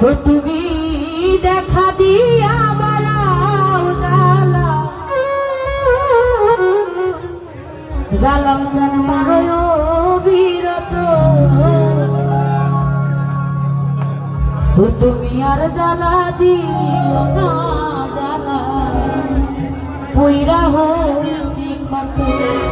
ও তুমি দেখা দিয়া বালাও জালা জালাল জান মারয় বিরত ও তুমি আর জালা দিল না জালা পুইরা কত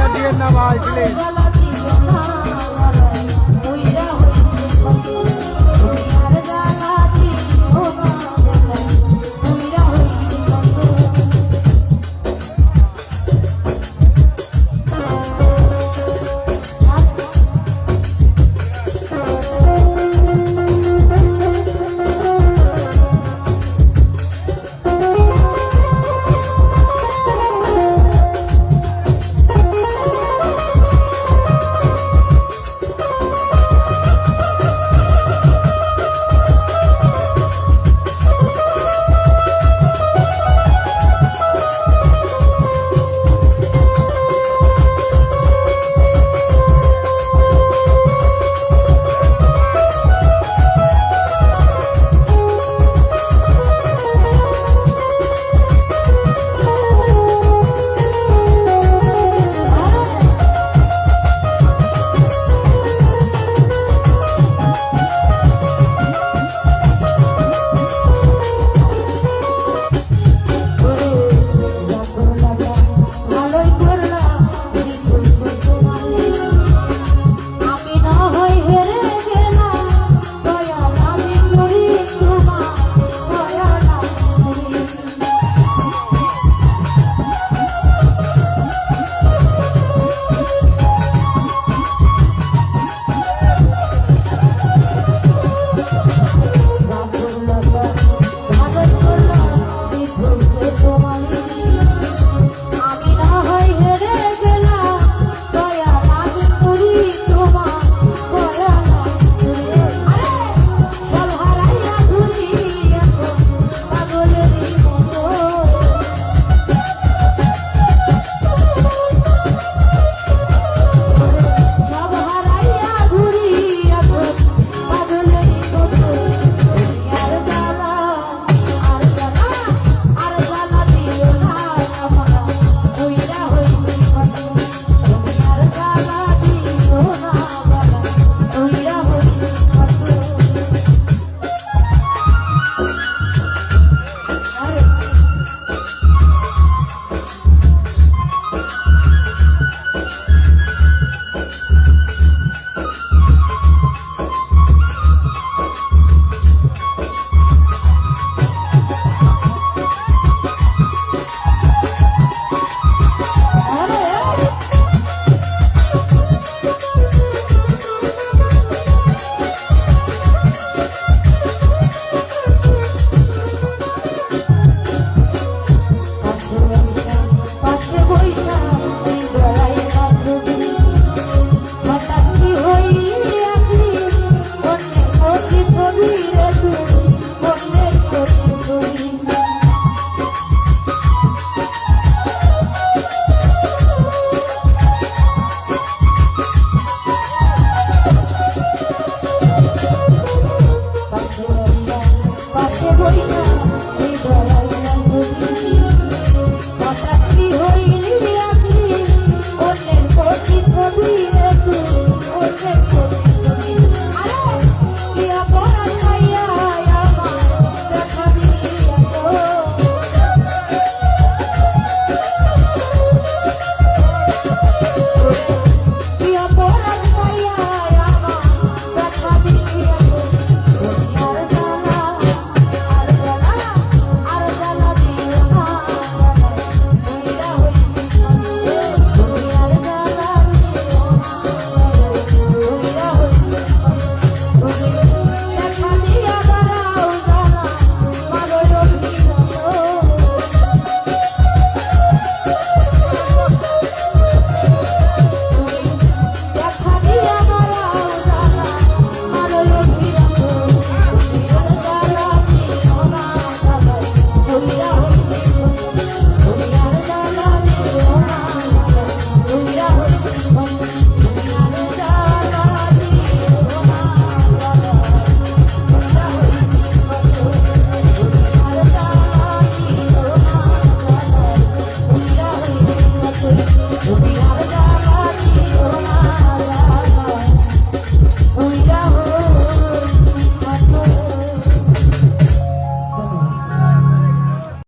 টাকা দিয়ে না ভাই প্লিজ